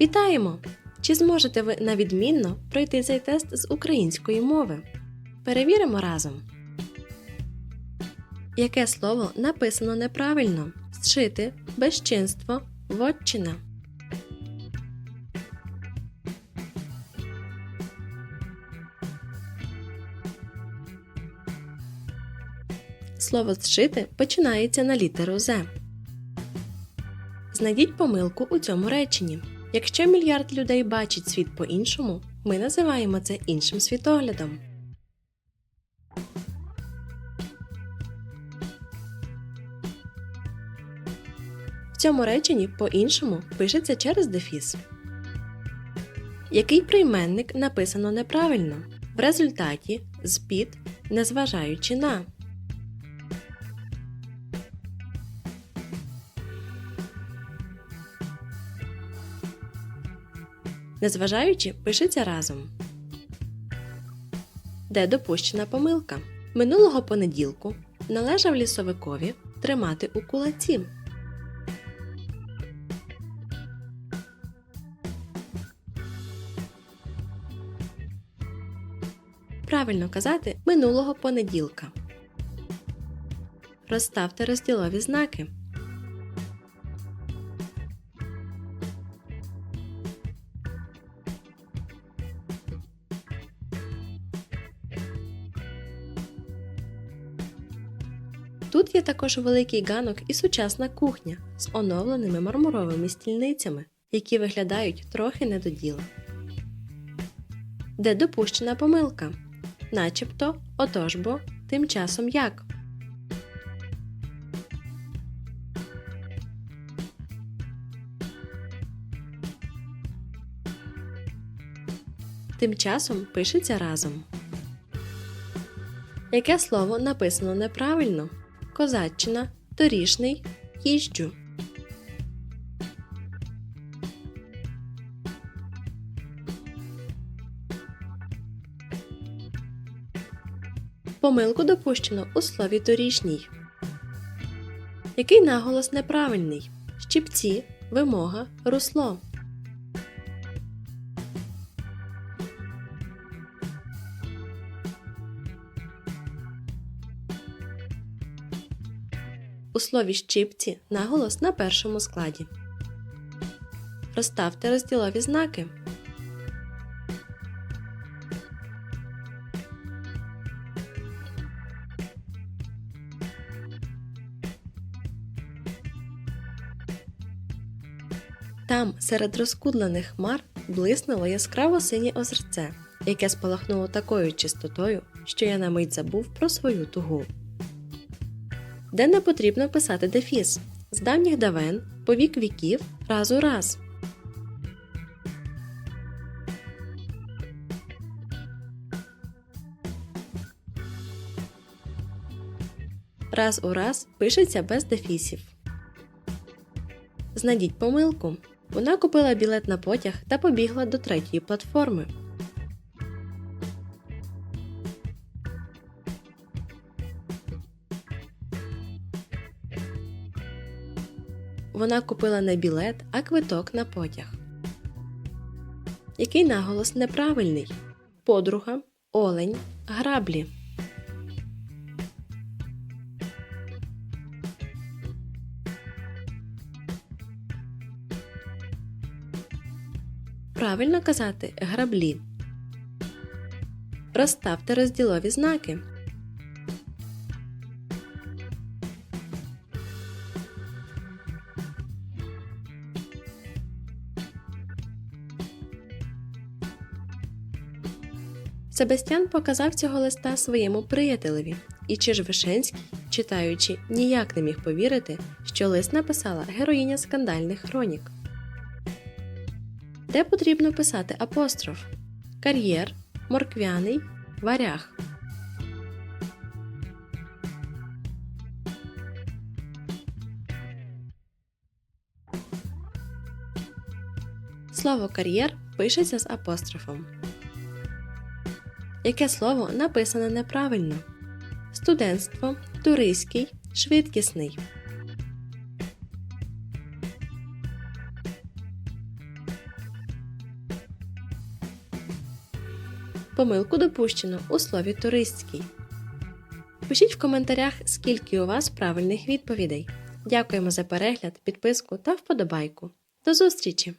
Вітаємо! Чи зможете ви на відмінно пройти цей тест з української мови? Перевіримо разом. Яке слово написано неправильно? Зшити, безчинство, вотчина. Слово зшити починається на літеру З. Знайдіть помилку у цьому реченні. Якщо мільярд людей бачить світ по-іншому, ми називаємо це іншим світоглядом. В цьому реченні по-іншому пишеться через дефіс. Який прийменник написано неправильно? В результаті з-під, незважаючи на. Незважаючи пишеться разом. Де допущена помилка? Минулого понеділку належав лісовикові тримати у кулаці. Правильно казати минулого понеділка. Розставте розділові знаки. Тут є також великий ганок і сучасна кухня з оновленими мармуровими стільницями, які виглядають трохи недоділо. Де допущена помилка? Начебто, отож бо, тим часом як. Тим часом пишеться разом. Яке слово написано неправильно? Козаччина, торішний, їжджу. Помилку допущено у слові торішній. Який наголос неправильний? Щіпці, вимога, русло. У слові щипці наголос на першому складі. Розставте розділові знаки. Там, серед розкудлених хмар, блиснуло яскраво синє озерце, яке спалахнуло такою чистотою, що я на мить забув про свою тугу де не потрібно писати дефіс з давніх давен, по вік віків, раз у раз. Раз у раз пишеться без дефісів. Знайдіть помилку. Вона купила білет на потяг та побігла до третьої платформи. Вона купила не білет, а квиток на потяг. Який наголос неправильний? Подруга, олень, граблі. Правильно казати граблі. Розставте розділові знаки. Себастьян показав цього листа своєму приятелеві, і чи ж Вишенський, читаючи, ніяк не міг повірити, що лист написала героїня скандальних хронік. Де потрібно писати апостроф кар'єр, морквяний, варяг. Слово кар'єр пишеться з апострофом яке слово написане неправильно: студентство, туристський, швидкісний. Помилку допущено у слові туристський. Пишіть в коментарях, скільки у вас правильних відповідей. Дякуємо за перегляд, підписку та вподобайку. До зустрічі!